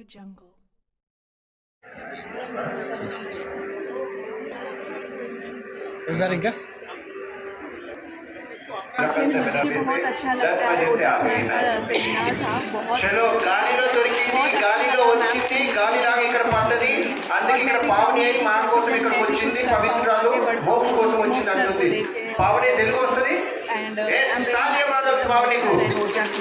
jungle. Sir इनका आज में मुझे बहुत अच्छा लगता है ओजस मैम का सेमिनार था बहुत చలో గాలిలో దొరికింది గాలిలో వచ్చింది గాలి లాగా ఇక్కడ పడ్డది అందుకే ఇక్కడ పావని అయి మా కోసం ఇక్కడికి వచ్చింది పవిత్రాలు మోక్ష కోసం వచ్చింది అంటుంది పావని తెలుగు వస్తుంది and ఏ, uh, I'm సాధ్యం very కాదు Pavani happy to Ojas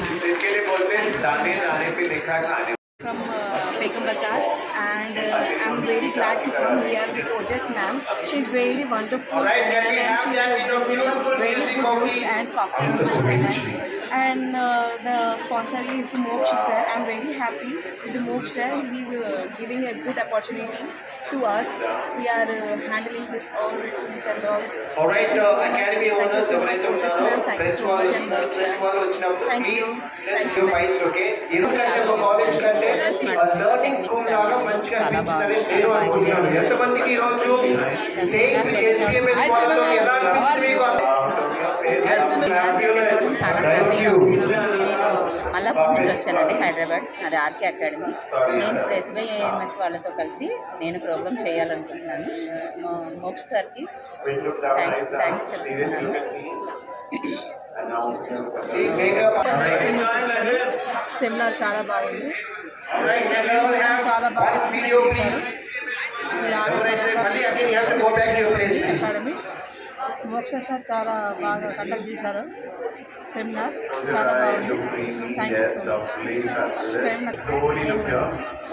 from uh, Begum Bazaar and uh, I'm very glad to come here with Ojas ma'am. She's very wonderful and she's uh, a very good roots and coffee and and uh, the sponsor is Moksh sir. I'm very happy with the Moksh sir. He's uh, giving a good opportunity to us. We are uh, handling this all these things and all. Alright, Thank you so uh, much. Academy Thank you owners so much, ఎవరైతే Ojas ఉన్నారో ma'am. Thank you press so వాళ్ళు much. and press వాళ్ళు వచ్చినప్పుడు Thank please you. Thank just you. Fight okay ఎందుకంటే ఒక college కంటే learning school లాగా మంచిగా అనిపించిందని నేను అనుకుంటున్నాను ఎంతమందికి ఈరోజు సేమ్ ఎస్పీఎంఎస్ వాళ్ళతో ఎలా అనిపించింది చాలా హ్యాపీగా ఉంది నేను మల్లాపూర్ నుంచి వచ్చానండి హైదరాబాద్ అది ఆర్కే అకాడమీ నేను ఇప్పుడు ఎస్బీఐ ఏఎంఎస్ వాళ్ళతో కలిసి నేను ప్రోగ్రామ్ చేయాలనుకుంటున్నాను మోక్ష సార్కి థ్యాంక్ థ్యాంక్స్ చెప్తున్నాను సెమినార్ చాలా బాగుంది చాలా బాగా అకాడమీ మోక్ష సార్ చాలా బాగా కండక్ట్ చేశారు. సెమినార్ చాలా బాగుంది. Thank you so much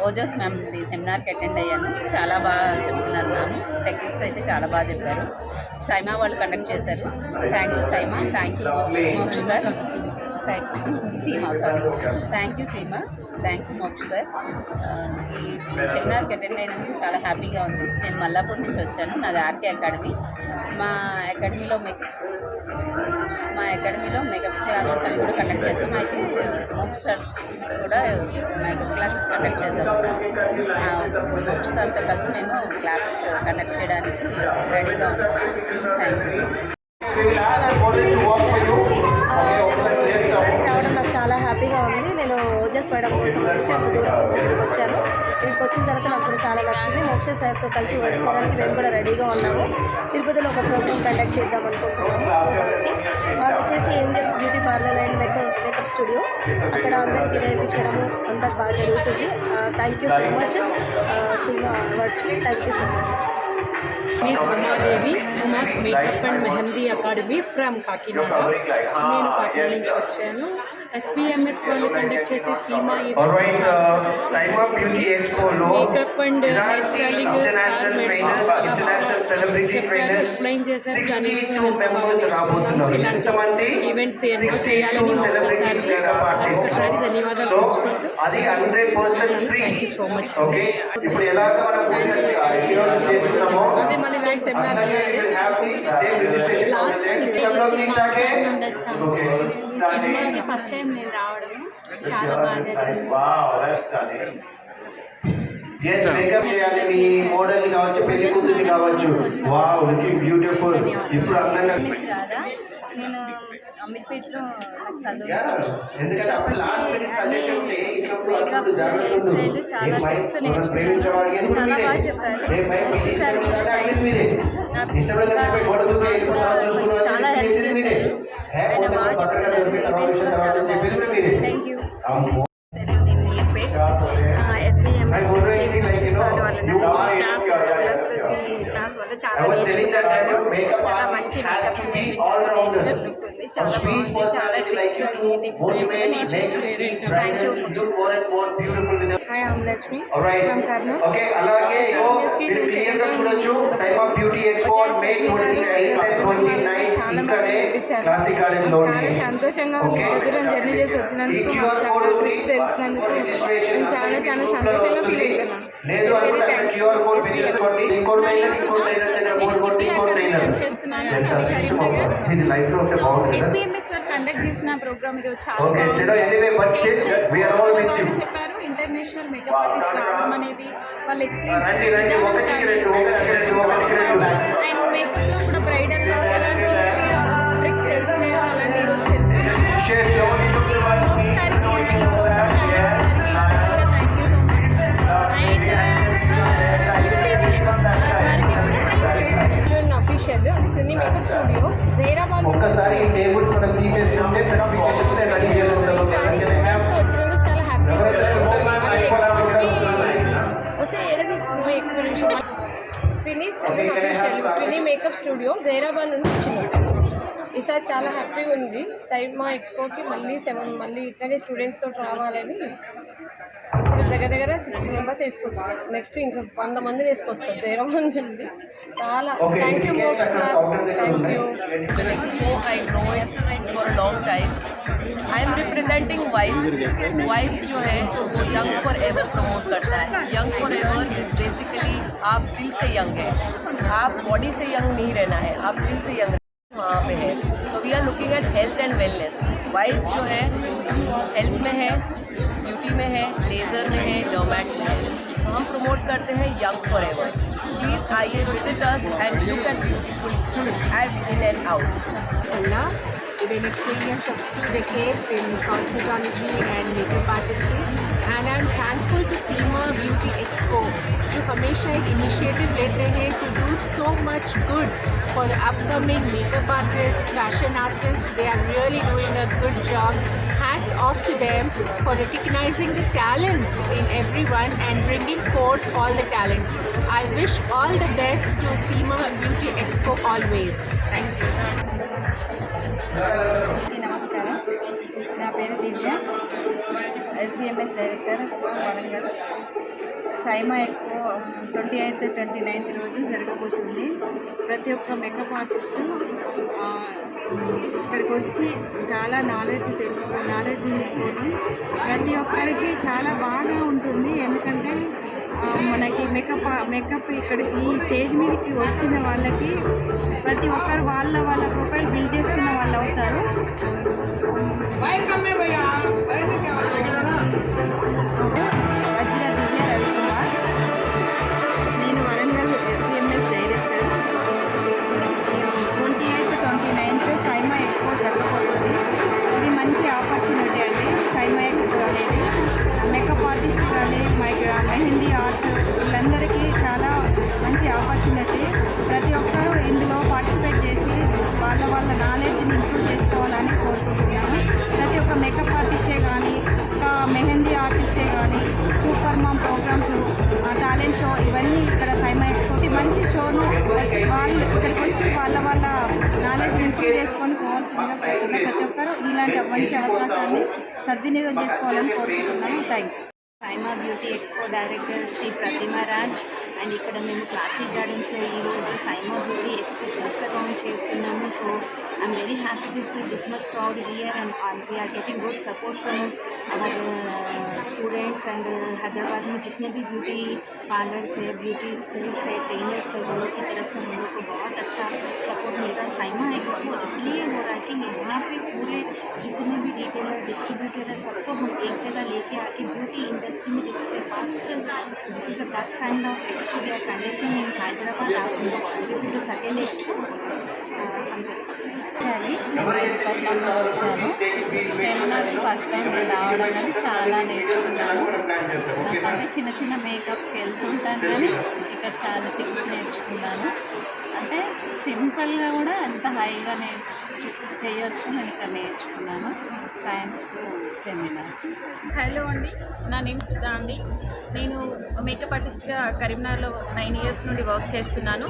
Ojas ma'am ఇది సెమినార్కి అటెండ్ అయ్యాను. చాలా బాగా చెప్తున్నారు మ్యామ్. టెక్నిక్స్ అయితే చాలా బాగా చెప్పారు. సైమా వాళ్ళు కండక్ట్ చేశారు. Thank you Saima. Thank you Moksha sir. Side Seema sorry thank you Seema thank you Moksha sir ఈ సెమినార్కి అటెండ్ అయినందుకు చాలా హ్యాపీగా ఉంది. నేను మల్లాపూర్ నుంచి వచ్చాను. నాది ఆర్కే అకాడమీ. మా అకాడమీలో మెక్ మా అకాడమీలో మేకప్ క్లాసెస్ అవి కూడా కండక్ట్ చేస్తాం. అయితే మోక్ష సార్ కూడా మేకప్ క్లాసెస్ కండక్ట్ చేద్దాం ఆ, సార్తో కలిసి మేము క్లాసెస్ కండక్ట్ చేయడానికి రెడీగా ఉంటాం థ్యాంక్ యూ రావడం నాకు చాలా హ్యాపీగా ఉంది. నేను ఓజస్ మేడం కోసం అనేసి అంత దూరం నుంచి వచ్చాను. ఇక్కడికి వచ్చిన తర్వాత నాకు కూడా చాలా నచ్చింది. మోక్ష సార్తో కలిసి వచ్చేయడానికి మేము కూడా రెడీగా ఉన్నాము. తిరుపతిలో ఒక ప్రోగ్రామ్ కండక్ట్ చేద్దాం అనుకుంటున్నాము. సో దానికి మాకు వచ్చేసి angels beauty parlour and makeup makeup studio. అక్కడ అందరికీ నేర్పించడము అంతా బాగా జరుగుతుంది. Thank you so much cinema అవార్డ్స్కి thank you so much miss Umadevi Uma's makeup and mehndi academy from Kakinada. నేను కాకినాడ నుంచి వచ్చాను. ఎస్పీఎంఎస్ వాళ్ళు కండక్ట్ చేసే Seema Alright, uh, Time of Beauty Expo లో makeup and hair International styling చెప్పారు explain చేశారు దాని నుంచి 62 నేను ఎంత బాగా members రాబోతున్నారు. నేర్చుకున్నాను ఇలాంటి? ఈవెంట్స్ ఎన్నో చేయాలని 62 మోక్ష celebrity సార్కి trainer party. ఒక్కసారి ధన్యవాదాలు తెలుసుకుంటూ థ్యాంక్ యూ సో మచ్ మనం బ్యాక్ సెమినార్ లాస్ట్ సెమినార్కి ఫస్ట్ టైం నేను రావడము చాలా బాగా జరిగింది. మేకప్ చేయాలి మీ మోడల్ కావచ్చు పెళ్ళి కూతురు కావచ్చు. వావ్ లుకింగ్ బ్యూటిఫుల్ ఇప్పుడు అందరినీ మిస్ రాదా నేను అమీర్పేటలో ఎందుకంటే మేకప్ హెయిర్ స్టైల్ చాలా టిప్స్ నేర్చుకున్నాను చాలా బాగా చెప్పారు. చాలా హెల్ప్ చేశారు. ఆయన బాగా చెప్తున్నారు థ్యాంక్ యూ ఎస్బీఎంఎస్ నుంచి సార్ వాళ్ళని? క్లాస్ ప్లస్ క్లాస్ వల్ల చాలా నేర్చుకున్నాను నేను చాలా మంచి మేకప్స్ నేర్పించారు ఉంది చాలా బాగుంది. చాలా ట్రిక్స్ టిప్స్ నేర్చుకున్నాను thank you hi I'm Lakshmi from Kurnool okay అలాగే ఇగో మీరు క్లియర్గా చూడొచ్చు. టైమ్ ఆఫ్ బ్యూటీ ఎక్కువ. మే ట్వంటీ చాలా బాగా నేర్పించారు చాలా సంతోషంగా ఉంది. దూరం జర్నీ చేసి వచ్చినందుకు మాకు చాలా ట్రిప్స్ తెలిసినందుకు. నేను చాలా చాలా సంతోషంగా ఫీల్ అవుతున్నాను వెరీ థ్యాంక్స్ చేస్తున్నాను అది కరీంనగర్ సో ఎస్పీఎంఎస్ వారు కండక్ట్ చేసిన ప్రోగ్రామ్ ఇది చాలా యు చెప్పారు. ఇంటర్నేషనల్ మేకప్ ఆర్టిస్ట్ రావడం అనేది వాళ్ళు ఎక్స్ప్లెయిన్ చేసే విధానం కానీ అండ్ మేకప్లో కూడా బ్రైడల్లో ఎలాంటి ట్రిక్స్ తెలుసుకున్నారో అలాంటి ఈరోజు తెలుసుకున్నాను ఒకసారికి ఈ ప్రోగ్రామ్ కండక్ట్ అఫీషియల్ అది మేకప్ స్టూడియో జైరాబాద్ నుండి ఈసారి స్టూడెంట్స్తో వచ్చినందుకు చాలా హ్యాపీగా వస్తే ఏడాది నువ్వు ఎక్కువ నిమిషం Swini self official Swini makeup studio Zaheerabad నుండి వచ్చింది ఈసారి చాలా హ్యాపీగా ఉంది సైమా ఎక్స్పోకి మళ్ళీ సెవెన్ మళ్ళీ ఇట్లనే స్టూడెంట్స్ తోటి రావాలని ఇప్పుడు దగ్గర దగ్గర సిక్స్టీ మెంబర్స్ వేసుకొచ్చారు నెక్స్ట్ ఇంకా వంద మంది వేసుకొస్తారు జైరాబాద్ నుంచి ఉంది చాలా thank you Moksha sir thank you Expo, I know it for a long time. I am representing Vibes. Vibes जो है वो यंग फॉर एवर प्रमोट करता है young forever is basically आप दिल से यंग है आप बॉडी से यंग नहीं रहना है आप दिल से यंग वहाँ पे है तो We are looking at health and wellness vibes जो है हेल्थ में है ब्यूटी में है लेज़र में है डोमैट में है. तो हम प्रमोट करते हैं यंग फॉर एवर प्लीज़ आइए visit us and look at beautiful in and out with an experience of two decades in cosmetology and makeup artistry. and I'm thankful to Seema Beauty Expo जो हमेशा एक initiative लेते हैं to do so much good for the upcoming makeup artists, fashion artists. They are really doing a good job. Hats off to them for recognizing the talents in everyone and bringing forth all the talents. I wish all the best to Seema Beauty Expo always. Thank you. అందరికీ నమస్కారం నా పేరు దివ్య SBMS director Warangal Saima expo twenty eighth twenty ninth రోజు జరగబోతుంది. ప్రతి ఒక్క makeup artist ఇక్కడికి వచ్చి చాలా నాలెడ్జ్ తెలుసుకో నాలెడ్జ్ తీసుకొని ప్రతి ఒక్కరికి చాలా బాగా ఉంటుంది. ఎందుకంటే మనకి మేకప్ మేకప్ ఇక్కడికి స్టేజ్ మీదకి వచ్చిన వాళ్ళకి ప్రతి ఒక్కరు వాళ్ళ వాళ్ళ ప్రొఫైల్ బిల్డ్ చేసుకున్న వాళ్ళు అవుతారు. కానీ మెహందీ ఆర్ట్ వీళ్ళందరికీ చాలా మంచి ఆపర్చునిటీ. ప్రతి ఒక్కరూ ఇందులో పార్టిసిపేట్ చేసి వాళ్ళ వాళ్ళ నాలెడ్జ్ని ఇంప్రూవ్ చేసుకోవాలని కోరుకుంటున్నాను. ప్రతి ఒక్క మేకప్ ఆర్టిస్టే కానీ మెహందీ ఆర్టిస్టే కానీ super mom programmes talent show ఇవన్నీ ఇక్కడ సైమా మంచి షోను వాళ్ళు ఇక్కడికి వచ్చి వాళ్ళ వాళ్ళ నాలెడ్జ్ని ఇంప్రూవ్ చేసుకొని పోవాల్సిందిగా కోరుతున్నా. ప్రతి ఒక్కరూ ఇలాంటి మంచి అవకాశాన్ని సద్వినియోగం చేసుకోవాలని కోరుకుంటున్నాను. Thank you Saima beauty expo director Shri Pratima Raj and ఇక్కడ మేము క్లాసిక్ గార్డెన్స్లో ఈరోజు Saima beauty expo first account చేస్తున్నాము so I'm very happy to see this much crowd here and we're getting good support from our students and Hyderabad में जितने भी beauty parlours है beauty schools है ट्रेनर्स है वो लोग की तरफ से हम लोग को बहुत अच्छा सपोर्ट मिल रहा है साइमा एक्सपो इसलिए हो रहा है कि यहाँ पे पूरे जितने भी रिटेलर डिस्ट्रीब्यूटर है सबको हम एक जगह लेके आके ब्यूटी इंडस्ट्री में this is a first this is a first kind of expo చేసుకునే కంటెంట్ని నేను Hyderabad this is the second expo వచ్చాను. సెమినార్కి ఫస్ట్ టైం నేను రావడం అని చాలా నేర్చుకున్నాను. నాకంటే చిన్న చిన్న మేకప్స్కి వెళ్తుంటాను కానీ ఇక్కడ చాలా టిప్స్ నేర్చుకున్నాను. అంటే సింపుల్గా కూడా ఎంత హైగా నేను చేయొచ్చు నేను ఇక్కడ నేర్చుకున్నాను. థ్యాంక్స్ టు సెమినార్ హలో అండి నా నేమ్ సుధా అండి. నేను మేకప్ ఆర్టిస్ట్గా కరీంనగర్లో నైన్ ఇయర్స్ నుండి వర్క్ చేస్తున్నాను.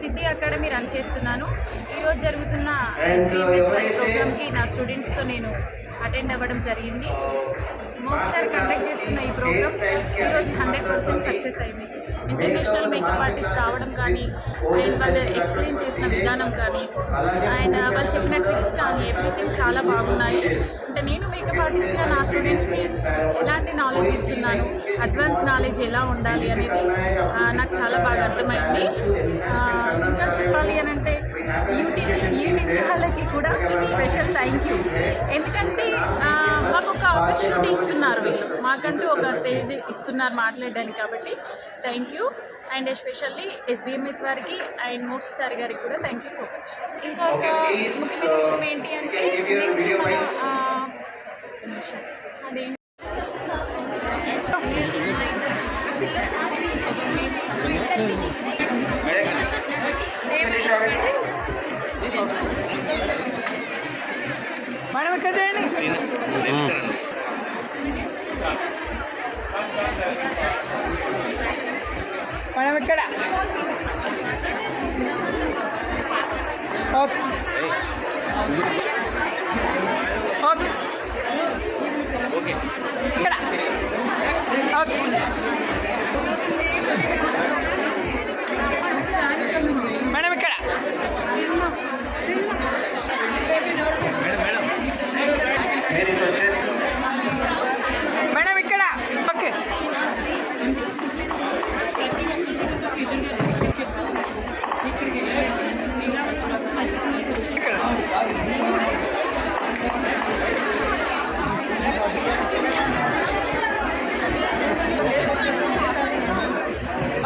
సిద్ధి అకాడమీ రన్ చేస్తున్నాను. ఈరోజు జరుగుతున్న ఎస్బీఎంఎస్ ప్రోగ్రామ్కి నా స్టూడెంట్స్తో నేను అటెండ్ అవ్వడం జరిగింది. మోక్సారి కండక్ట్ చేస్తున్న ఈ ప్రోగ్రామ్ ఈరోజు హండ్రెడ్ పర్సెంట్ సక్సెస్ అయింది. ఇంటర్నేషనల్ మేకప్ ఆర్టిస్ట్ రావడం కానీ అండ్ వాళ్ళు ఎక్స్ప్లెయిన్ చేసిన విధానం కానీ అండ్ వాళ్ళు చెప్పిన ట్రిక్స్ కానీ ఎవ్రీథింగ్ చాలా బాగున్నాయి. అంటే నేను మేకప్ ఆర్టిస్ట్గా నా స్టూడెంట్స్కి ఎలాంటి నాలెడ్జ్ ఇస్తున్నాను? అడ్వాన్స్ నాలెడ్జ్ ఎలా ఉండాలి అనేది నాకు చాలా బాగా అర్థమైంది. ఇంకా చెప్పాలి అని అంటే యూట్యూబ్ యూట్యూబ్ వాళ్ళకి కూడా స్పెషల్ థ్యాంక్ యూ ఎందుకంటే మాకు ఒక ఆపర్చునిటీ ఇస్తున్నారు వీళ్ళు. మాకంటూ ఒక స్టేజ్ ఇస్తున్నారు మాట్లాడడానికి కాబట్టి thank you and especially SBMS వారికి అండ్ మోక్ష సార్ గారికి కూడా థ్యాంక్ యూ సో మచ్ ఇంకొక ముఖ్యమైన విషయం ఏంటి అంటే నెక్స్ట్ మన మేడం ఇక్కడ చేయండి మేడం ఇక్కడ ఓకే ఓకే ఇక్కడ okay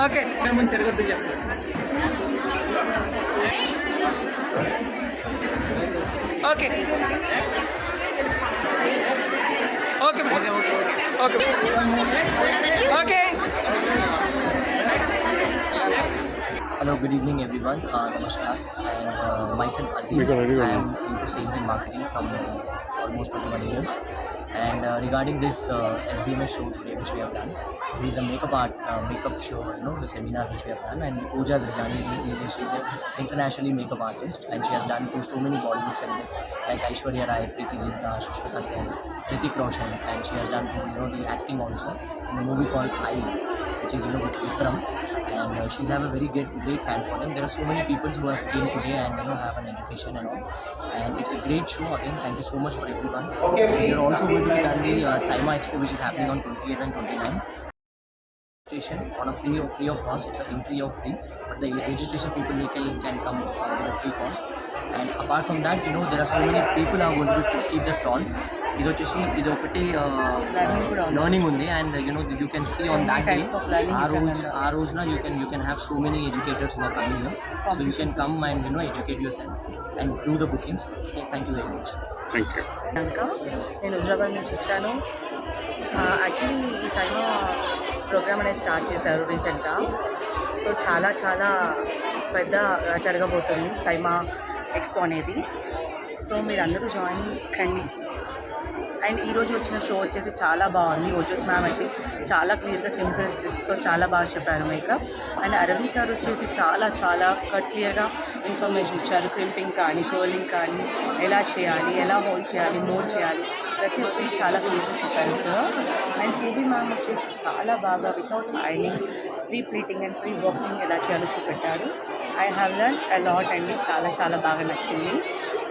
ఓకే తిరగద్దు చెప్పండి okay okay madam okay okay Hello, good evening everyone. Uh, namaskar. And uh, myself Azim. I am into sales and marketing from uh, almost 21 years. And uh, regarding this uh, SBMS show today, which we have done, it is a makeup art uh, makeup show. You know, the seminar which we have done. And Ojas Rajani is, is she's an internationally makeup artist, and she has done to so many Bollywood celebrities like Aishwarya Rai, Preeti Zinta, Shushmita Sen, Hrithik Roshan, and she has done you know the acting also in a movie called I which is you know with Vikram, and uh, she's have a very great great fan following. There are so many people who has came today and you know have an education and all, and it's a great show. Again, thank you so much for everyone. Okay, And. We're also going to be done the uh, SIMA Expo, which is happening on 28 and 29 registration on a free of free of cost. It's a entry of free, but the registration people can, can come uh, with a free cost. And apart from that, you know, there are so many people are going to be- keep the stall. ఇది వచ్చేసి ఇది ఒకటి learning ఉంది. And you know you can see on that day ఆ రోజు ఆ రోజున you can you can have so many educators are coming so you can come and you know educate yourself and do the bookings thank you very much కనుక నేను హుజరాబాద్ నుంచి వచ్చాను. Actually ఈ SIIMA programme అనేది స్టార్ట్ చేశారు రీసెంట్గా సో చాలా చాలా పెద్ద జరగబోతుంది సైమా ఎక్స్పో అనేది. సో మీరు అందరూ జాయిన్ కండి అండ్ ఈరోజు వచ్చిన షో వచ్చేసి చాలా బాగుంది. ఓజోస్ మ్యామ్ అయితే చాలా క్లియర్గా సింపుల్ ట్రిక్స్తో చాలా బాగా చెప్పారు మేకప్ అండ్ అరవింద్ సార్ వచ్చేసి చాలా చాలా క్లియర్గా ఇన్ఫర్మేషన్ ఇచ్చారు. క్రింపింగ్ కానీ కర్లింగ్ కానీ ఎలా చేయాలి ఎలా హోల్డ్ చేయాలి మోల్డ్ చేయాలి ప్రతి ఒక్కటి చాలా క్లియర్గా చెప్పారు సార్ అండ్ పూబీ మ్యామ్ వచ్చేసి చాలా బాగా without ironing pre pleating and pre boxing ఎలా చేయాలో చూపెట్టారు. I have learn a lot అండి చాలా చాలా బాగా నచ్చింది.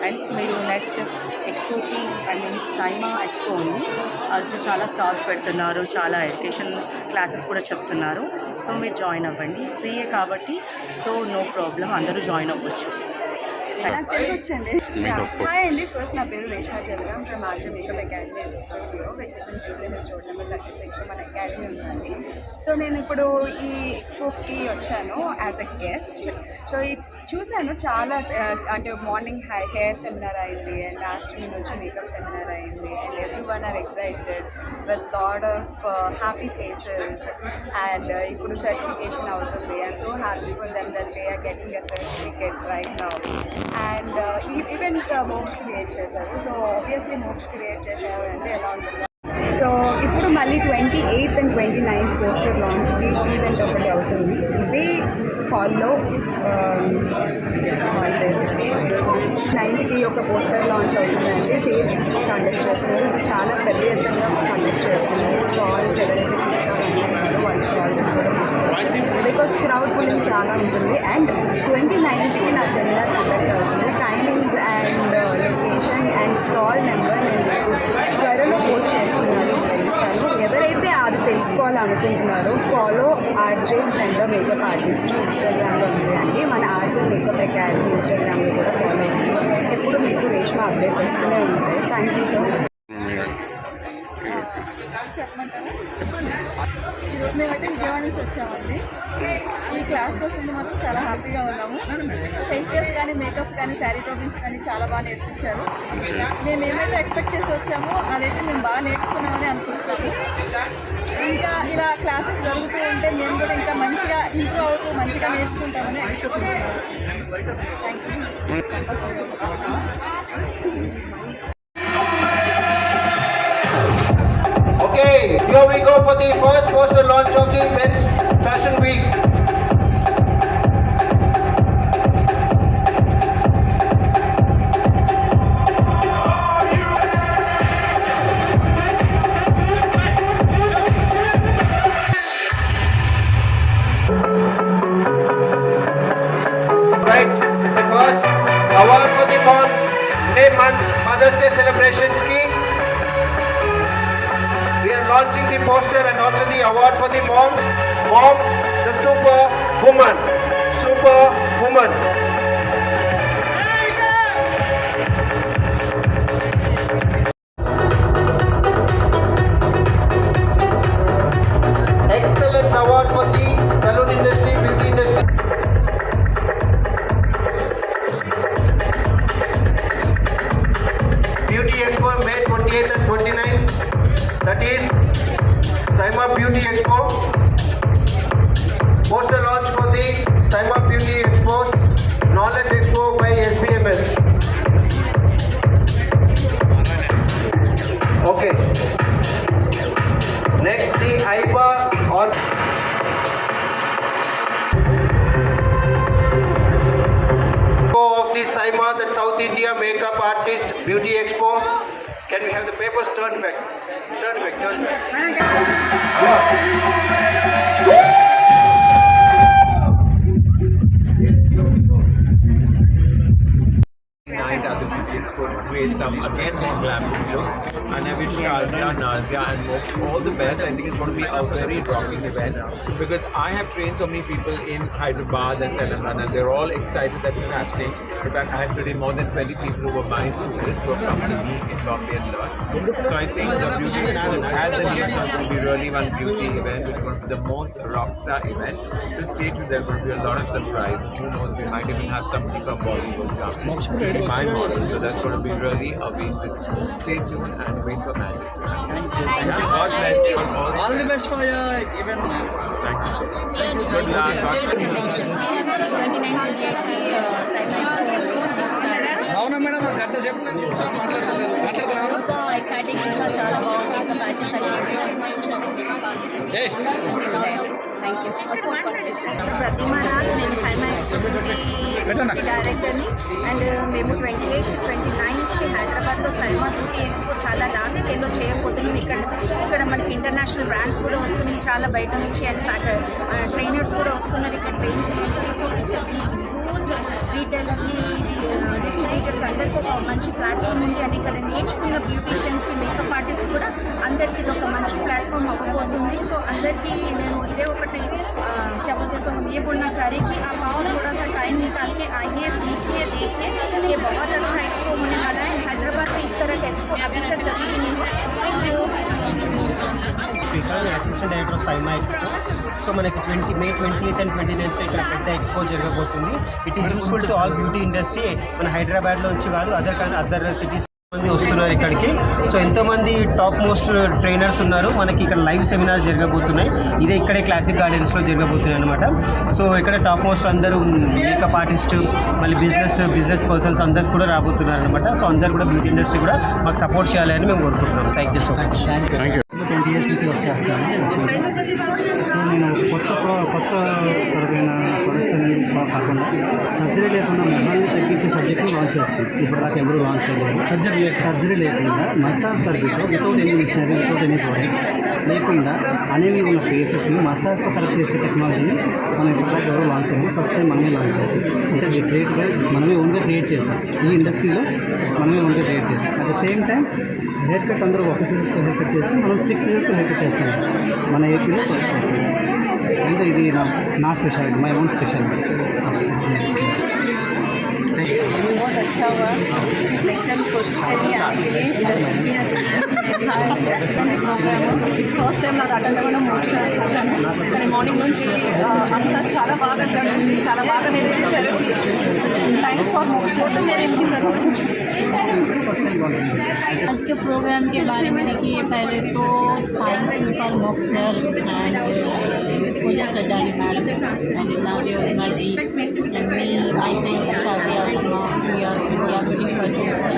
అండ్ మీరు నెక్స్ట్ ఎక్స్పోకి ఐ మీన్ సైమా ఎక్స్పో ఉంది. అది చాలా స్టాల్స్ పెడుతున్నారు చాలా ఎడ్యుకేషన్ క్లాసెస్ కూడా చెప్తున్నారు. సో మీరు జాయిన్ అవ్వండి. ఫ్రీయే కాబట్టి సో నో ప్రాబ్లం అందరూ జాయిన్ అవ్వచ్చు. నాకు తెలుగు వచ్చండి హాయ్ అండి. ఫస్ట్ నా పేరు Reshma Jalgaon from RJ makeup academy studio which is in Jubilee Hills road number thirty సిక్స్లో మన అకాడమీ ఉందండి. సో నేను ఇప్పుడు ఈ ఎక్స్పోకి వచ్చాను యాజ్ అ గెస్ట్ సో ఈ చూశాను చాలా uh, అంటే మార్నింగ్ హై హెయిర్ సెమినార్ అయింది అండ్ ఆఫ్టర్నూన్ వచ్చి మేకప్ సెమినార్ అయింది and everyone are excited with lot of happy faces and uh, ఇప్పుడు సర్టిఫికేషన్ అవుతుంది. I'm so happy for them that they are getting a certificate right now and ఈ event మోక్స్ create చేశారు. So obviously మోక్స్ create చేశారు అంటే ఎలా ఉంటుంది? సో ఇప్పుడు మళ్ళీ twenty eighth and twenty ninth poster లాంచ్కి event ఒకటి అవుతుంది. ఇదే హాల్లో um, నైన్త్కి ఒక పోస్టర్ లాంచ్ అవుతుంది. సేమ్ ఎక్స్పో కండక్ట్ చేస్తున్నారు ఇది చాలా పెద్ద ఎత్తంగా కండక్ట్ చేస్తున్నారు స్టాల్స్ ఎవరైతే తీసుకోవాలనుకుంటున్నారో వాళ్ళ స్టాల్స్ కూడా తీసుకోవచ్చు. బికాస్ క్రౌడ్ పులింగ్ చాలా ఉంటుంది. అండ్ ట్వంటీ నైన్త్కి నా సెమినార్ కండక్ట్ అవుతుంది. Timings and location and stall number నేను త్వరలో పోస్ట్ చేస్తున్నాను. ఇస్తాను ఎవరైతే అది తెలుసుకోవాలనుకుంటున్నారో follow RJ splendour makeup artist ఇన్స్టాగ్రామ్లో ఉంది అండి. మన ఆర్జే మేకప్ అకాడమీ ఇన్స్టాగ్రామ్లో కూడా ఫాలో అవుతుంది ఎప్పుడు మీకు రేష్మా అప్డేట్స్ వస్తూనే ఉంటాయి. థ్యాంక్ యూ సో మచ్ కానీ శారీ టోపింగ్స్ కానీ చాలా బాగా నేర్పించారు. మేము ఏమైతే ఎక్స్పెక్ట్ చేసి వచ్చామో అదైతే మేము బాగా నేర్చుకున్నామని అనుకుంటున్నాము. ఇంకా ఇలా క్లాసెస్ జరుగుతూ ఉంటే మేము కూడా ఇంకా మంచిగా ఇంప్రూవ్ అవుతూ మంచిగా నేర్చుకుంటామని ఎక్స్పెక్ట్ చేస్తున్నాము. Thank you Okay, here we go for the first poster launch of the Men's Fashion Week. The award for the moms. Mom, the super woman. Super woman. Beauty Expo. Can we have the papers turned back? Turn back, turn back. to create some again more glamorous look. And I wish Shazia, Nazia, and Moksh all the best. I think it's going to be a very rocking event because I have trained so many people in Hyderabad and Telangana. They're all excited that it's happening. In fact, I had today more than 20 people who were my students who have come to me in Bombay and learn. So I think the beauty school as an event will be really one beauty event. It's going to be the most rockstar event. So stay tuned. There's going to be a lot of surprise. Who knows? We might even have somebody from Bollywood come. My model. So that's going to be really amazing. Stay tuned and wait for magic. Thank you. Yeah, God bless you. All the best for your event. Thank you so much. Good luck. 29 28 so exciting ఇంకా చాలా బాగుంది. ఇంకా fashions ఏయ్ thank you Pratima Raj నేను SAIMA expo డైరెక్టర్ని and మేము twenty eighth twenty నైన్త్కి హైదరాబాద్లో సైమా బ్యూటీ ఎక్స్పో చాలా లార్జ్ స్కేల్లో చేయబోతున్నాం. ఇక్కడ ఇక్కడ మనకి ఇంటర్నేషనల్ బ్రాండ్స్ కూడా వస్తున్నాయి. చాలా బయట నుంచి అండ్ ట్రైనర్స్ కూడా వస్తున్నారు. ఇక్కడ ట్రైన్ చేయడానికి సో ఇట్స్ హ్యూజ్ రీటైలర్కి డిస్ట్రిబ్యూటర్కి అందరికీ ఒక మంచి ప్లాట్ఫామ్ ఉంది అండ్ ఇక్కడ నేర్చుకున్న బ్యూటీషియన్స్కి మేకప్ ఆర్టిస్ట్ కూడా అందరికీ ఇది ఒక మంచి ప్లాట్ఫామ్ అవ్వబోతుంది సో అందరికీ నేను ఇదే ఒకటి आ, क्या बोलते हैं सो हम ये बोलना चाह रहे हैं कि आप आओ थोड़ा सा टाइम निकाल के आइए सीखिए देखिए ये बहुत अच्छा एक्सपो होने वाला है हैदराबाद में इस तरह का एक्सपो अभी तक कभी भी नहीं हुआ thank you Srikanth assistant director of SAIMA expo so మనకి twenty May twenty eighth and twenty ninth ఇక్కడ పెద్ద ఎక్స్పో జరగబోతుంది. It is useful to all beauty industry మన హైదరాబాద్లో నుంచి కాదు అదర్ అదర్ సిటీస్ మంది వస్తున్నారు ఇక్కడికి. సో ఎంతోమంది టాప్ మోస్ట్ ట్రైనర్స్ ఉన్నారు. మనకి ఇక్కడ లైవ్ సెమినార్ జరగబోతున్నాయి. ఇదే ఇక్కడే క్లాసిక్ గార్డెన్స్లో జరగబోతున్నాయి అనమాట సో ఇక్కడ టాప్ మోస్ట్ అందరూ మేకప్ ఆర్టిస్ట్ మళ్ళీ బిజినెస్ బిజినెస్ పర్సన్స్ అందరు కూడా రాబోతున్నారు అనమాట సో అందరు కూడా బ్యూటీ ఇండస్ట్రీ కూడా మాకు సపోర్ట్ చేయాలని మేము కోరుకుంటున్నాం. Thank you so much twenty years నుంచి వచ్చేస్తున్నాను సో నేను కొత్త ప్రో కొత్త తరగైన ప్రొడక్ట్స్ అనేవి కాకుండా సర్జరీ లేకుండా మొహాన్ని తగ్గించే సబ్జెక్ట్ని లాంచ్ చేస్తాను ఇప్పుడు దాకా ఎవరు లాంచ్ చేయలేదు. సర్జరీ సర్జరీ లేకుండా massage థెరపీతో without any machinery without any product లేకుండా అనేవి ఉన్న ఫేసెస్ని మసాజ్తో కరెక్ట్ చేసే టెక్నాలజీని మనం ఇప్పుడు దాకా ఎవరు లాంచ్ చేయలేదు. ఫస్ట్ టైం మనమే లాంచ్ చేసాం. అంటే అది క్రియేట్గా మనమే ఓన్గా క్రియేట్ చేసాం. ఈ ఇండస్ట్రీలో మనమే ఓన్గా క్రియేట్ చేసాం. At the same time haircut అందరూ ఒక సీజర్స్ హెయిర్ కట్ చేసి మనం సిక్స్ సీజర్స్ హెయిర్ కట్ చేస్తాం. మన ఏపీలో ఫస్ట్ అంటే ఇది నా నా speciality my own speciality time कोशिश करेंगे आने के लिए ప్రోగ్రామ్ ఇది ఫస్ట్ టైం నాకు అటెండ్ అవ్వడం మోక్ష కానీ మార్నింగ్ నుంచి ఆ, అంతా చాలా బాగా గడిపింది చాలా బాగా నేర్పించారు థ్యాంక్స్ ఫర్ ఫోటో आज के प्रोग्राम के बारे में देखिए पहले तो thank you for Mok sir and Pooja Sajani madam and Naji Uzma ji and me I से शादी आसमा वी आर वी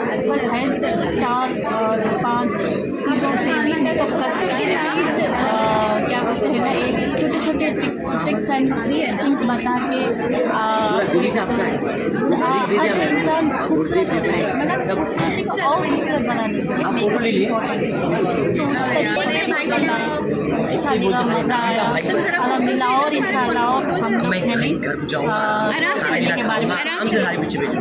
पर है तो चार और पाँच चीज़ों से भी तो कर सकते हैं। क्या बोलते हैं ना एक छोटे छोटे ट्रिक्स एंड थिंग्स बता के तो इंसान खूबसूरत मतलब तो और खूबसूरत बनाने का अच्छा, मिला और इन शाला हम लोग के बारे में।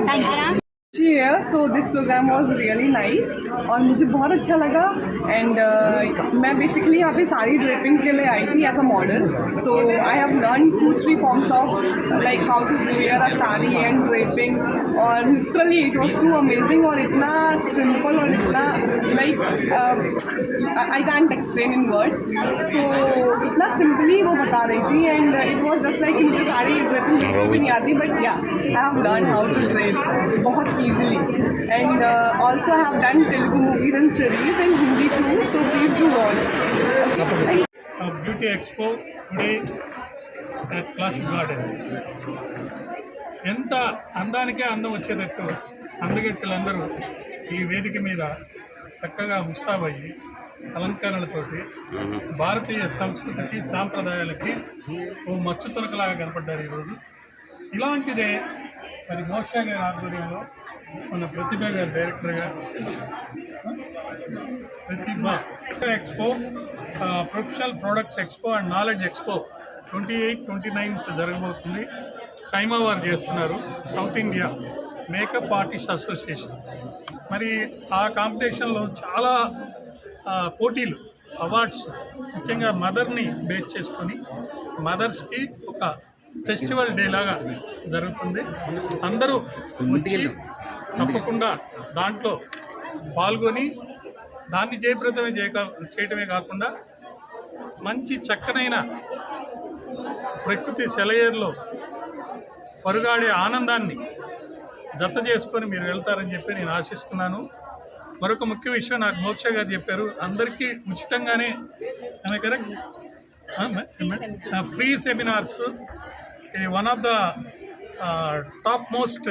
Thank you here so this program was really nice और मुझे बहुत अच्छा लगा एंड uh, मैं बेसिकली यहाँ पे साड़ी ड्रेपिंग के लिए आई थी as a model so I have learn two three forms of like how to wear a sari and draping और literally it was too amazing और इतना सिंपल और इतना like I can't explain in words so इतना simply वो बता रही थी and it was just like मुझे सारी ड्रेपिंग नहीं आती but yeah I have learn how to drape बहुत easily and uh, also I have done Telugu movies and series and Hindi too so please do watch okay. beauty expo today at Classic Gardens. ఎంత అందానికే అందం వచ్చేటట్టు అందగెత్తులందరూ ఈ వేదిక మీద చక్కగా ముస్తాబయ్యి అలంకరణలతోటి భారతీయ సంస్కృతికి సాంప్రదాయాలకి ఓ మచ్చుతులకలాగా కనపడ్డారు ఈరోజు ఇలాంటిదే మరి మోక్ష గారి ఆధ్వర్యంలో మన ప్రతిభ గారి డైరెక్టర్గా Pratibha expo professional products expo and knowledge expo twenty eight twenty ninth జరగబోతుంది. సైమా వారు చేస్తున్నారు south India makeup artist association. మరి ఆ కాంపిటీషన్లో చాలా పోటీలు అవార్డ్స్ ముఖ్యంగా మదర్ని బేస్ చేసుకొని మదర్స్కి ఒక ఫెస్టివల్ డే లాగా జరుగుతుంది. అందరూ వచ్చి తప్పకుండా దాంట్లో పాల్గొని దాన్ని జయప్రదమే చేయక చేయటమే కాకుండా మంచి చక్కనైన ప్రకృతి సెలయేరులో పరుగాడే ఆనందాన్ని జత చేసుకొని మీరు వెళ్తారని చెప్పి నేను ఆశిస్తున్నాను. మరొక ముఖ్య విషయం నాకు మోక్ష గారు చెప్పారు. అందరికీ ఉచితంగానే కరెక్ట్ ఫ్రీ సెమినార్స్ ఇది one of the top most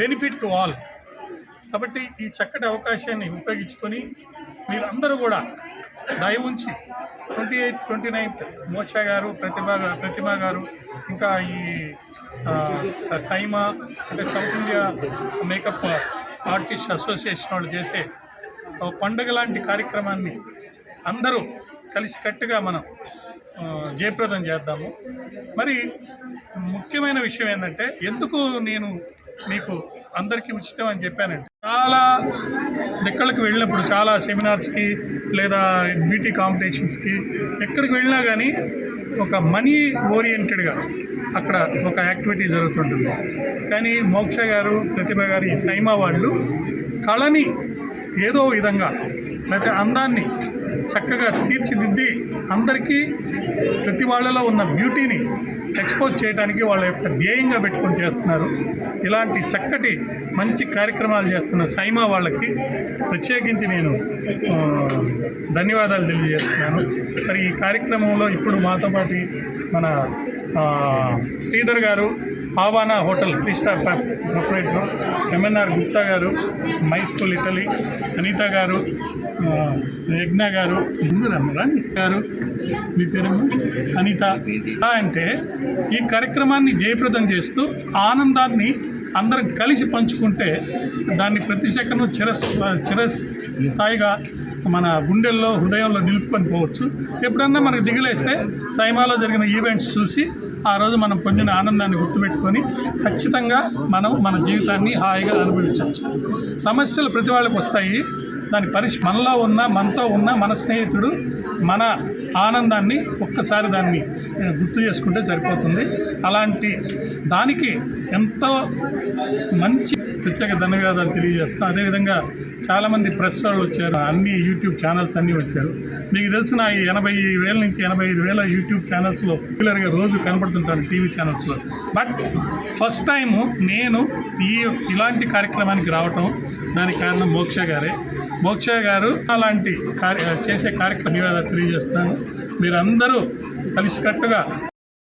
benefit to all కాబట్టి ఈ చక్కటి అవకాశాన్ని ఉపయోగించుకొని మీరందరూ కూడా దయ ఉంచి ట్వంటీ ఎయిత్ ట్వంటీ నైన్త్ మోక్ష గారు ప్రతిభ ప్రతిమ గారు ఇంకా ఈ సైమా అంటే south India makeup artist association వాళ్ళు చేసే ఒక పండుగ లాంటి కార్యక్రమాన్ని అందరూ కలిసికట్టుగా మనం జయప్రదం చేద్దాము. మరి ముఖ్యమైన విషయం ఏంటంటే ఎందుకు నేను మీకు అందరికీ ఉచితం అని చెప్పానంటే చాలా ఎక్కడికి వెళ్ళినప్పుడు చాలా సెమినార్స్కి లేదా బ్యూటీ కాంపిటీషన్స్కి ఎక్కడికి వెళ్ళినా కానీ ఒక మనీ ఓరియంటెడ్గా అక్కడ ఒక యాక్టివిటీ జరుగుతుంటుంది. కానీ మోక్ష గారు ప్రతిభ గారు ఈ సైమా వాళ్ళు కళని ఏదో విధంగా లేకపోతే అందాన్ని చక్కగా తీర్చిదిద్ది అందరికీ ప్రతి వాళ్ళలో ఉన్న బ్యూటీని ఎక్స్పోజ్ చేయడానికి వాళ్ళ యొక్క ధ్యేయంగా పెట్టుకొని చేస్తున్నారు. ఇలాంటి చక్కటి మంచి కార్యక్రమాలు చేస్తున్న సైమా వాళ్ళకి ప్రత్యేకించి నేను ధన్యవాదాలు తెలియజేస్తున్నాను. మరి ఈ కార్యక్రమంలో ఇప్పుడు మాతో పాటు మన శ్రీధర్ గారు ఆవానా hotel three star proprietor MNR Gupta గారు మై స్కూల్ ఇటలీ అనిత గారు యజ్ఞ గారు. ముందు రమ్మరాండి గారు మీ పేరు అనిత. ఎలా అంటే ఈ కార్యక్రమాన్ని జయప్రదం చేస్తూ ఆనందాన్ని అందరం కలిసి పంచుకుంటే దాన్ని ప్రతి సెకండ్ చిరస్ స్థాయిగా మన గుండెల్లో హృదయంలో నిలుపుకొని పోవచ్చు. ఎప్పుడన్నా మనకు దిగులేస్తే సైమాలో జరిగిన ఈవెంట్స్ చూసి ఆ రోజు మనం పొందిన ఆనందాన్ని గుర్తుపెట్టుకొని ఖచ్చితంగా మనం మన జీవితాన్ని హాయిగా అనుభవించవచ్చు. సమస్యలు ప్రతి వాళ్ళకి వస్తాయి. దాని పరిష్ మనలో ఉన్న మనతో ఉన్న మన స్నేహితుడు మన ఆనందాన్ని ఒక్కసారి దాన్ని గుర్తు చేసుకుంటే సరిపోతుంది. అలాంటి దానికి ఎంతో మంచి ప్రత్యేక ధన్యవాదాలు తెలియజేస్తాను అదేవిధంగా చాలామంది ప్రెస్ వాళ్ళు వచ్చారు. అన్ని యూట్యూబ్ ఛానల్స్ అన్నీ వచ్చారు. మీకు తెలిసిన ఈ ఎనభై వేల నుంచి ఎనభై ఐదు వేల యూట్యూబ్ ఛానల్స్లో రెగ్యులర్గా రోజు కనపడుతుంటాను టీవీ ఛానల్స్లో. బట్ ఫస్ట్ టైం నేను ఈ ఇలాంటి కార్యక్రమానికి రావటం దానికి కారణం మోక్ష గారే. మోక్ష గారు అలాంటి కార్య చేసే కార్యక్రమ ధన్యవాదాలు మీరందరూ కలిసికట్టుగా